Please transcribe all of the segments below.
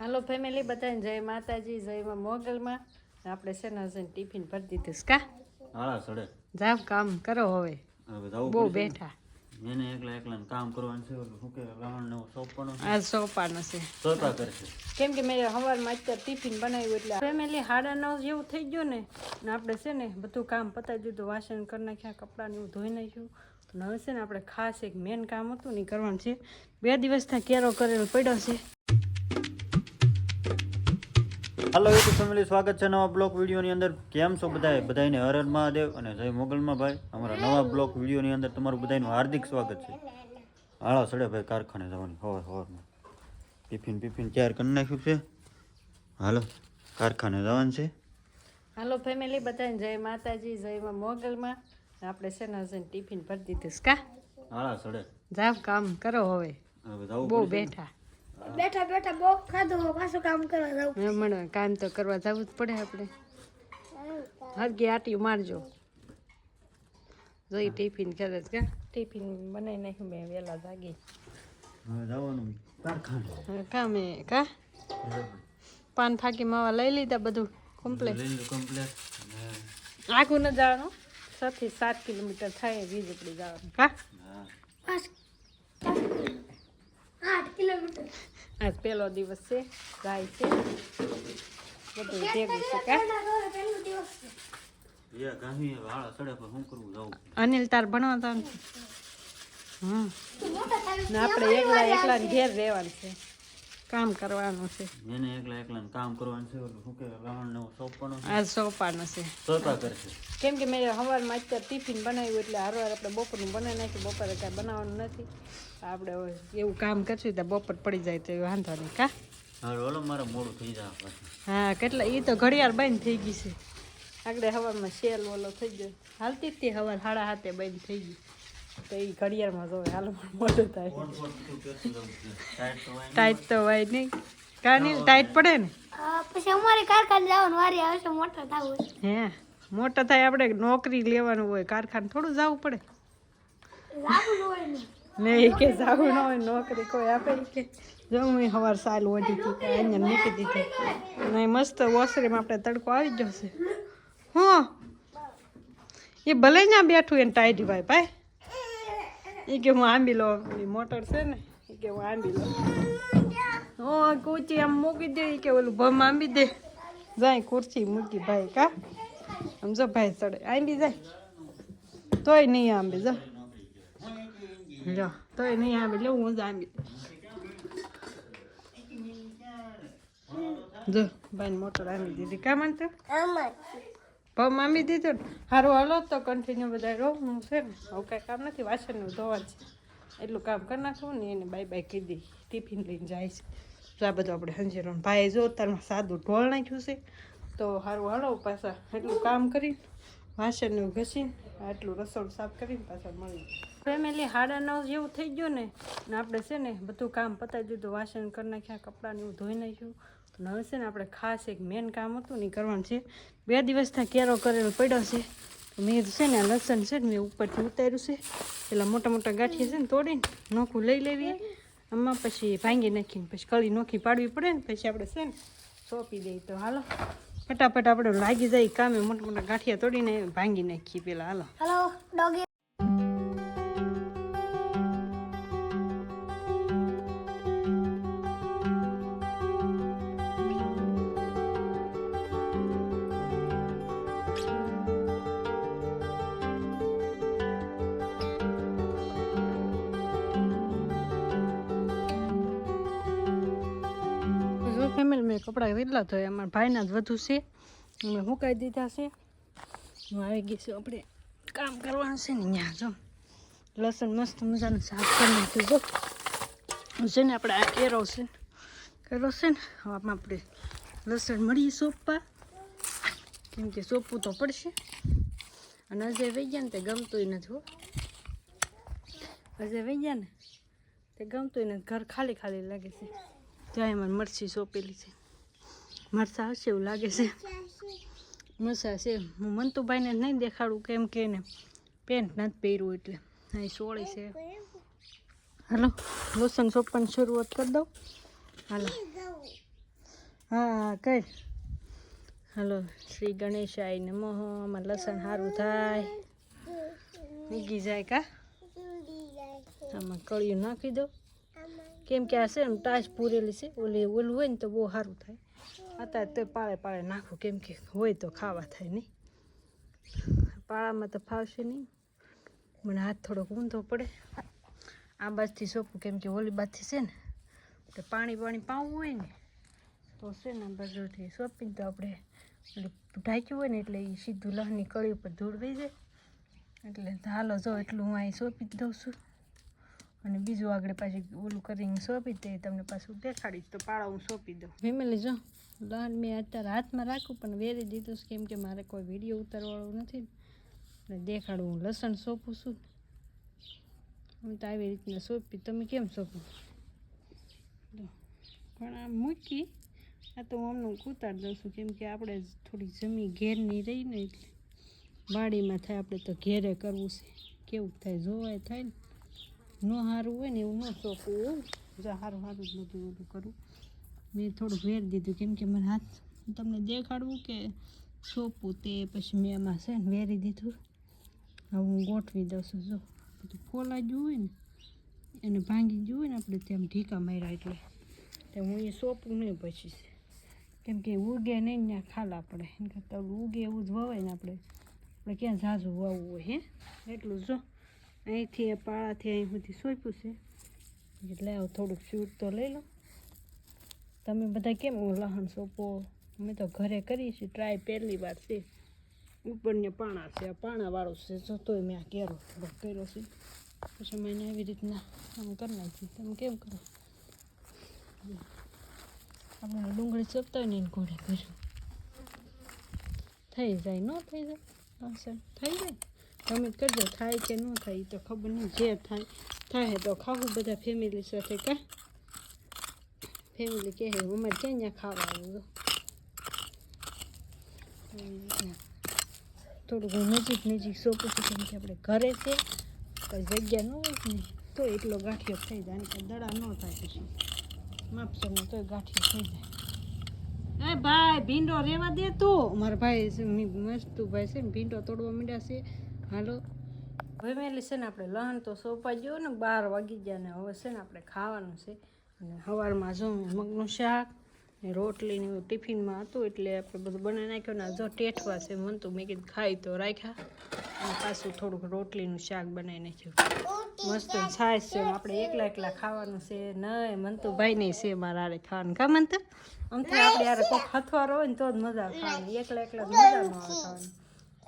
હાલો family બધાને જય માતાજી જય માં મોગલમાં. આપણે છે ને હશે ટિફિન ભરી દીધું કા? સડે. જાવ કામ કરો હવે. બહુ બેઠા. એને એકલા એકલા કામ કરવાનું છે શું કહેવાય લવણ સોંપવાનું આ સોપાનો છે. સોતા કરશે. કેમ કે મેં સવારમાં અત્યારે ટિફિન બનાવ્યું એટલે ફેમિલી સાડા નવ જેવું થઈ ગયું ને ને આપણે છે ને બધું કામ પતાવી દીધું વાસણ કરી નાખ્યા કપડાં ને એવું ધોઈ નાખ્યું. હવે છે ને આપણે ખાસ એક મેન કામ હતું ને કરવાનું છે. બે દિવસથી કેરો કરેલો પડ્યો છે. હાલો યુટ્યુબ ફેમિલી સ્વાગત છે નવા બ્લોક વિડીયોની અંદર. કેમ છો બધાએ બધાને હર હર મહાદેવ અને જય મોગલમાં ભાઈ. અમારા નવા બ્લોક વિડીયોની અંદર તમારું બધાનું હાર્દિક સ્વાગત છે. હાળા સડે ભાઈ કારખાને જવાની. હોર હવારમાં ટિફિન ટિફિન તૈયાર કરી નાખ્યું છે. હાલો કારખાને જવાનું છે. હાલો ફેમિલી બધાને જય માતાજી જય મોગલમાં. આપણે છે ને હશે ટિફિન ભરી દીધું કા? હાળા સડે. જાવ કામ કરો હવે. બહુ બેઠા. બેઠા બેઠા બહુ ખાધું પાછું કામ કરવા જાઉં. હમણાં કામ તો કરવા જવું જ પડે આપણે. હરકી આટી મારજો. જોઈ ટિફિન કરે છે કા? ટિફિન બનાવી નાખ્યું મેં વહેલા જાગી. હવે જવાનું કારખાને. હવે કામે કા? પાન ફાકી માવા લઈ લીધા બધું કમ્પ્લેટ કમ્પ્લેટ લીધું આખું ન જવાનું? છ થી સાત કિલોમીટર થાય વીજ ઉપડી જવાનું. કા હા પાંચ આઠ કિલોમીટર આજ પહેલો દિવસ છે ગાય છે. બધું ભેગું છે કા? અનિલ તાર ભણવા હમ તું આપણે એકલા એકલા ઘેર રહેવાનું છે. કામ કરવાનું છે. એને એકલા એકલા કામ કરવાનું છે ઓલું શું કે લવણ ને સોંપવાનું છે. આ સોંપવાનું છે. સોંપા કરશે. કેમ કે મેં સવારમાં અત્યારે ટિફિન બનાવ્યું એટલે હારવાર આપણે બપોરનું બનાવી નાખ્યું બપોરે કાંઈ બનાવવાનું નથી. આપણે એવું કામ કરશું તો બપોર પડી જાય તો એ વાંધો નહીં કા? ઓલો મારે મોડું થઈ જાય હા કેટલા એ તો ઘડિયાળ બંધ થઈ ગઈ છે. આગળ હવામાં શેલ ઓલો થઈ ગયો. હાલતી જ તે હવાર સાડા હાથે બંધ થઈ ગઈ. તો એ ઘડિયાળમાં જોવે હાલ મોટું થાય. છે ટાઈટ તો હોય નહીં. કાની ટાઈટ પડે ને? પછી અમારે કારખાને જવાનું વારી આવશે મોટા થવું હે મોટા થાય આપણે નોકરી લેવાનું હોય કારખાને થોડું જવું પડે. લાવું હોય ને. નહીં કે જાવું ન હોય નોકરી કોઈ આપે કે. જો હું સવાર સાલ ઓઢી હતી અહીંયા મૂકી દીધી. નહીં મસ્ત વોશરીમાં આપણે તડકો આવી જશે હું. એ ભલે ત્યાં બેઠું એને ટાઈટ ભાઈ ભાઈ. એ કે હું આંબી લો પેલી મોટર છે ને, એ કે હું આંબી લો હો કૂચી આમ મૂકી દે, એ કે ઓલું ભમ આંબી દે. જાય ખુરશી મૂકી ભાઈ, કા? આમ જો ભાઈ ચડે. આંબી જાય. તોય નહીં આંબી, જો. જો, તોય નહીં આંબી લે હું જ આંબી. જો ભાઈ મોટર આંબી દીધી. કામ માનતો? આમાં મામી દીધો ને. સારું હાલો, તો કન્ટિન્યુ બધા રહું. છે ને, હવે કાંઈ કામ નથી, વાસણનું ધોવા છે. એટલું કામ કરી નાખું ને એને બાય બાય કીધી ટિફિન લઈને જાય છે. તો આ બધું આપણે હંજેરો ભાઈ જો તારમાં સાદું ઢોળ નાખ્યું છે. તો સારું હાલો, પાછા એટલું કામ કરીને, વાસણનું ઘસીને, આટલું રસોડું સાફ કરીને પાછા મળી ફેમિલી સાડા નવ જેવું થઈ ગયું ને આપણે છે ને બધું કામ પતાવી દીધું, વાસણ કરી નાખ્યા કપડાને એવું ધોઈ નાખ્યું. તો હવે છે ને આપણે ખાસ એક મેન કામ હતું ને કરવાનું છે. બે દિવસથી કેરો કરેલો પડ્યો છે. મેં છે ને લસણ છે ને મેં ઉપરથી ઉતાર્યું છે. પેલા મોટા મોટા ગાંઠિયા છે ને તોડીને નોખું લઈ લેવી. આમાં પછી ભાંગી નાખીને પછી કળી નોખી પાડવી પડે ને પછી આપણે છે ને સોંપી દઈએ. તો હાલો, ફટાફટ આપણે લાગી જાય કામે મોટા મોટા ગાંઠિયા તોડીને ભાંગી નાખીએ પેલા. હાલો. હાલો કપડાં કેટલા થયા અમારા ભાઈના જ વધુ છે. અમે સુકાઈ દીધા છે. હું આવી ગઈ છું આપણે કામ કરવાનું છે ને ત્યાં જો. લસણ મસ્ત મજાનું સાફ કરી નાખ્યું જો. છે ને આપણે આ કેરો છે કેરો છે ને, હવે આમાં આપણે લસણ મળી સોંપવા. કેમ કે સોંપવું તો પડશે. અને અજય વહી ગયા ને તે ગમતું નથી, હો. અજય વહી ગયા ને, તે ગમતું નથી. ઘર ખાલી ખાલી લાગે છે. ત્યાં એમાં મરચી સોંપેલી છે. મરચાં હશે એવું લાગે છે. મરચાં છે હું મંતુભાઈને નહીં દેખાડું કેમ કે એને પેન્ટ નથી પહેર્યું એટલે. અહીં સોળી છે. હાલો લોસન સોંપવાની શરૂઆત કરી દઉં. હાલો. હા, કઈ? હાલો, શ્રી ગણેશાય નમઃ. આમાં લસણ સારું થાય. નીકળી જાય કા? આમાં કળિયું નાખી દો કેમ કે આ છે ને ટાચ પૂરેલી છે. ઓલી ઓલું હોય ને તો બહુ સારું થાય. અત્યારે તો પાળે પાળે નાખું, કેમ કે હોય તો ખાવા થાય નહીં. પાળામાં તો ફાવશે નહીં. મને હાથ થોડોક ઊંધો પડે. આ બાજથી સોંપું કેમ કે ઓલી બાજથી છે ને, તો પાણી પાણી પાવું હોય ને, તો છે ને બાજુથી સોંપીને તો આપણે ઢાંક્યું હોય ને એટલે એ સીધું લહની કળી ઉપર ધૂળ વહી જાય. એટલે હાલો જો એટલું હું અહીં સોંપી દઉં છું. અને બીજું આગળ પાછી ઓલું કરીને સોંપી દે તમને પાછું દેખાડીશ. તો પાળા હું સોંપી દઉં. ફેમિલી જો લહણ મેં અત્યારે હાથમાં રાખું પણ વેરી દીધું કેમ કે મારે કોઈ વીડિયો ઉતારવાળો નથી ને. દેખાડું હું લસણ સોંપું છું. હું તો આવી રીતના સોંપી. તમે કેમ સોંપો? પણ આ મૂકી, આ તો હું હમણાં ઉતારી દઉં છું, કેમ કે આપણે થોડી જમી ઘેરની રહી ને એટલે વાડીમાં થાય, આપણે તો ઘેરે કરવું છે. કેવું થાય, જોવાય થાય ને. ન સારું હોય ને એવું ન જો સારું સારું જ બધું બધું કરું. મેં થોડુંક વેર દીધું, કેમ કે મને હાથ તમને દેખાડવું કે સોંપવું તે પછી મેં એમાં છે ને વેરી દીધું. હવે હું ગોઠવી દઉં છું, જો. બધું ફોલાઈ ગયું હોય ને, એને ભાંગી ગયું હોય ને, આપણે તેમ ઢીકા માર્યા એટલે. તે હું એ સોંપું નહીં પછી કેમ કે ઉગે નહીં ને ખાલા પડે. એમ કરતાં ઉગે એવું જ વવાય ને આપણે. આપણે ક્યાં ઝાઝું વાવવું હોય, હે? એટલું જો. અહીંથી એ પાળાથી અહીં સુધી સોંપ્યું છે. એટલે આવું થોડુંક શૂટ તો લઈ લો. તમે બધા કેમ લહણ સોંપો? અમે તો ઘરે કરીએ છીએ ટ્રાય પહેલી વાર છે. ઉપરને પાણા છે, આ પાણાવાળું છે, જોતોય મેં આ કેરો કર્યો છે. પછી મેં એને એવી રીતના આમ કરી નાખ્યું તમે કેમ કરો? આપણે ડુંગળી સોંપતા હોય ને એને ઘોડે કર્યું. થઈ જાય, ન થઈ જાય? થઈ જાય? તમે કરજો, થાય કે ન થાય તો ખબર નહીં જે થાય થાય તો ખાવું, બધા ફેમિલી સાથે કા? ફેમિલી કહે, અમારે ક્યાં ત્યાં ખાવા આવ્યું થોડું થોડુંક નજીક નજીક સોંપું છું, કેમ કે આપણે ઘરે છે, કોઈ જગ્યા ન હોય ને, તો એટલો ગાંઠિયો થઈ જાય અને દડા ન થાય પછી. માપશો ને તોય ગાંઠિયો થઈ જાય. એ ભાઈ, ભીંડો રેવા દે તું. મારા ભાઈ મસ્તુ ભાઈ છે ભીંડો તોડવા માંડ્યા છે. હાલો. ફેમિલી છે ને આપણે લહન તો સોંપા ગયો ને બાર વાગી ગયા ને હવે છે ને આપણે ખાવાનું છે. અને સવારમાં જો મગનું શાક ને રોટલી ટિફિનમાં હતું એટલે આપણે બધું બનાવી નાખ્યું ને જો ટેઠવા છે, મન તો મેં કીધું ખાઈ તો રાખ્યા. અને પાછું થોડુંક રોટલીનું શાક બનાવી નાખ્યું. મસ્ત છાશ છે આપણે એકલા એકલા ખાવાનું છે. નહીં મન તો ભાઈ નહીં છે મારા આરે ખાવાનું. કા મન તો આમ થાય, આપણે યાર કોઈક હથવાર હોય ને તો જ મજા ખાવાની. એકલા એકલા મજા ન આવે ખાવાની.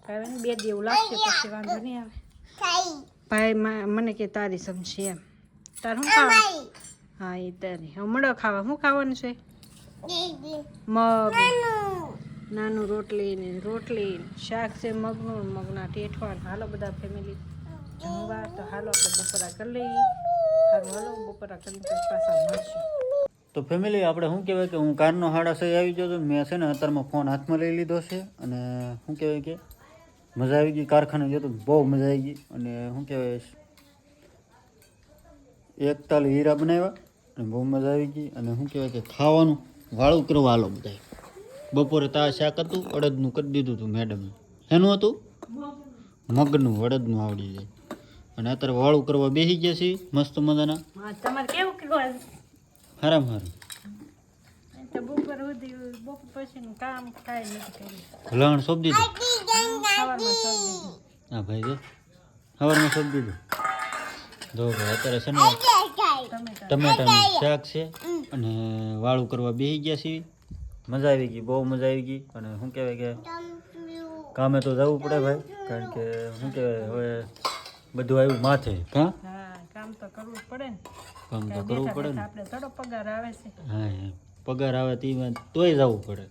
હવે ને બે દેવ લાગશે પછી વાંધો નહીં આવે. ભાઈ મા- મને કે તારી સમજી એમ. તાર શું ખાવાનું? હા એ તારી. હમણાં ખાવા. શું ખાવાનું છે? મગ. નાનું. રોટલી ને રોટલી શાક છે મગનું મગના ટેઠવા ને હાલો બધા ફેમિલી જમવા તો હાલો આપણે બપોરા કરી લઈએ. સારું હાલો બપોરા કરીને પાછા મળશું. તો ફેમિલી આપણે શું કહેવાય કે હું કારનો હાડા સહી આવી ગયો તો મેં છે ને અત્યારમાં ફોન હાથમાં લઈ લીધો છે અને શું કહેવાય કે મજા આવી ગઈ કારખાને તો બહુ મજા આવી ગઈ. અને શું કહેવાય એક તાલ હીરા બનાવ્યા અને બહુ મજા આવી ગઈ. અને શું કહેવાય કે ખાવાનું વાળું કરવા હાલો બધાય બપોરે તા શાક હતું અડદનું કરી દીધું હતું મેડમે એનું હતું? મગનું અડદનું આવડી જાય. અને અત્યારે વાળું કરવા બેસી ગયા છીએ મસ્ત મજાના. હારામ હારું ભલાણ સોંપ દીધું? હા ભાઈ જો. સવારમાં સોંપ દીધું. જો ભાઈ અત્યારે છે ને ટમેટાનું શાક છે અને વાળું કરવા બેસી ગયા છીએ. મજા આવી ગઈ બહુ મજા આવી ગઈ. અને શું કહેવાય કે કામે તો જવું પડે ભાઈ કારણ કે શું કહેવાય હવે બધું આવ્યું માથે. હા? કામ તો કરવું પડે ને. કામ તો કરવું પડે ને. આપણે થોડો પગાર આવે છે. હા. પગાર આવે તેમાં તોય જવું પડે.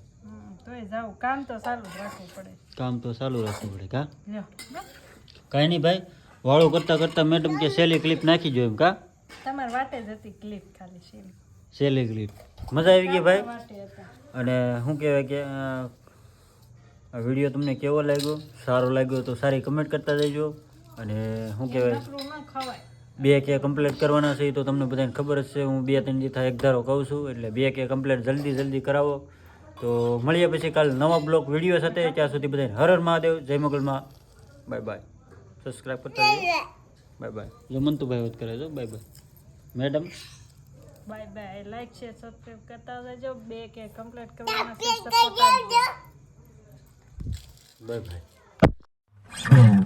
તોય જાવ. કામ તો ચાલુ જ રાખવું પડે. કામ તો ચાલુ રાખવું પડે કા? કાંઈ નહીં ભાઈ વાળું કરતાં કરતાં મેડમ કે સેલી ક્લિપ નાખી જો એમ કાં? તમારે વાટે જ હતી ક્લિપ ખાલી સેલી. સેલી ક્લિપ મજા આવી ગઈ ભાઈ? અને શું કહેવાય કે આ વીડિયો તમને કેવો લાગ્યો? સારો લાગ્યો તો સારી કમેન્ટ કરતા જજો. અને શું કહેવાય? બે કે કમ્પ્લીટ કરવાના છે એ તો તમને બધાને ખબર જ છે. હું બે ત્રણ દી થાય એક ધારો કહું છું એટલે બે કે કમ્પ્લીટ જલ્દી જલ્દી કરાવો. તો મળીએ પછી કાલ નવા બ્લોક વીડિયો સાથે. ત્યાં સુધી બધાને હર હર મહાદેવ. જય મોગલમાં. બાય બાય સબસ્ક્રાઈબ કરતા બાય બાય જો મંતુભાઈ વાત કરે છે bye bye madam? Bye bye like share subscribe કરતા રહેજો. બે કે કમ્પ્લીટ કરવાના છે સપોર્ટ બાય બાય